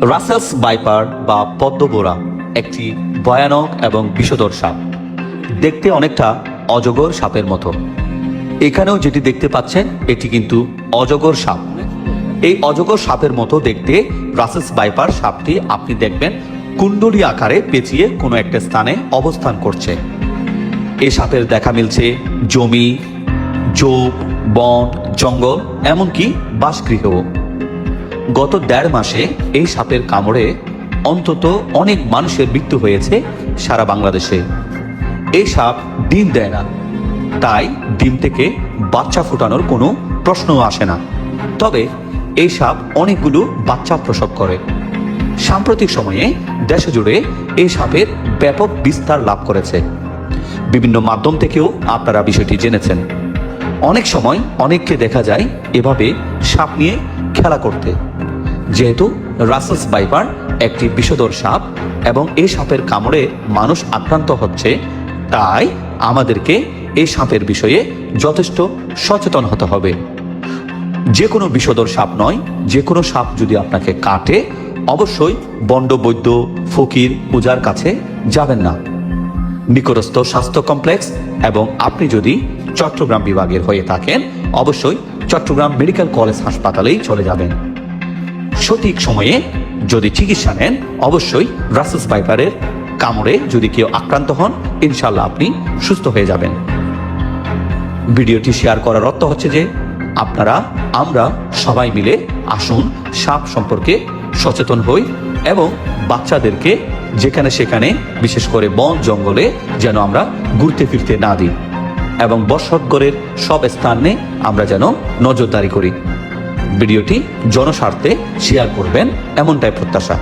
রাসেলস বাইপার বা পদ্মবোরা একটি ভয়ানক এবং বিষধর সাপ। দেখতে অনেকটা অজগর সাপের মতো। এখানেও যেটি দেখতে পাচ্ছেন, এটি কিন্তু অজগর সাপ। এই অজগর সাপের মতো দেখতে রাসেলস বাইপার সাপটি আপনি দেখবেন কুণ্ডলী আকারে পেঁচিয়ে কোনো একটা স্থানে অবস্থান করছে। এ সাপের দেখা মিলছে জমি জোপ বন, জঙ্গল, এমনকি বাসগৃহেও। গত দেড় মাসে এই সাপের কামড়ে অন্তত অনেক মানুষের মৃত্যু হয়েছে সারা বাংলাদেশে। এই সাপ ডিম দেয় না। তাই ডিম থেকে বাচ্চা ফোটানোর কোনো প্রশ্নও আসে না। তবে এই সাপ অনেকগুলো বাচ্চা প্রসব করে। সাম্প্রতিক সময়ে দেশ জুড়ে এই সাপের ব্যাপক বিস্তার লাভ করেছে। বিভিন্ন মাধ্যম থেকেও আপনারা বিষয়টি জেনেছেন। অনেক সময় অনেককে দেখা যায় এভাবে সাপ নিয়ে খেলা করতে। যেহেতু রাসেলস বাইপার একটি বিষধর সাপ এবং এই সাপের কামড়ে মানুষ আক্রান্ত হচ্ছে, তাই আমাদেরকে এই সাপের বিষয়ে যথেষ্ট সচেতন হতে হবে। যে কোনো বিষধর সাপ নয়, যে কোনো সাপ যদি আপনাকে কাটে, অবশ্যই বন্ড বৈদ্য ফকির পূজার কাছে যাবেন না। নিকটস্থ স্বাস্থ্য কমপ্লেক্স এবং আপনি যদি চট্টগ্রাম বিভাগের হয়ে থাকেন, অবশ্যই চট্টগ্রাম মেডিকেল কলেজ হাসপাতালেই চলে যাবেন। সঠিক সময়ে যদি চিকিৎসা নেন, অবশ্যই রাসেস পাইপারের কামড়ে যদি কেউ আক্রান্ত হন ইনশাল্লাহ আপনি সুস্থ হয়ে যাবেন। ভিডিওটি শেয়ার করার অর্থ হচ্ছে যে আপনারা, আমরা সবাই মিলে আসুন সাপ সম্পর্কে সচেতন হই এবং বাচ্চাদেরকে যেখানে সেখানে, বিশেষ করে বন জঙ্গলে যেন আমরা ঘুরতে ফিরতে না দিই এবং বর্ষকগড়ের সব স্থানে আমরা যেন নজরদারি করি। ভিডিওটি জনস্বার্থে শেয়ার করবেন এমনটাই প্রত্যাশা।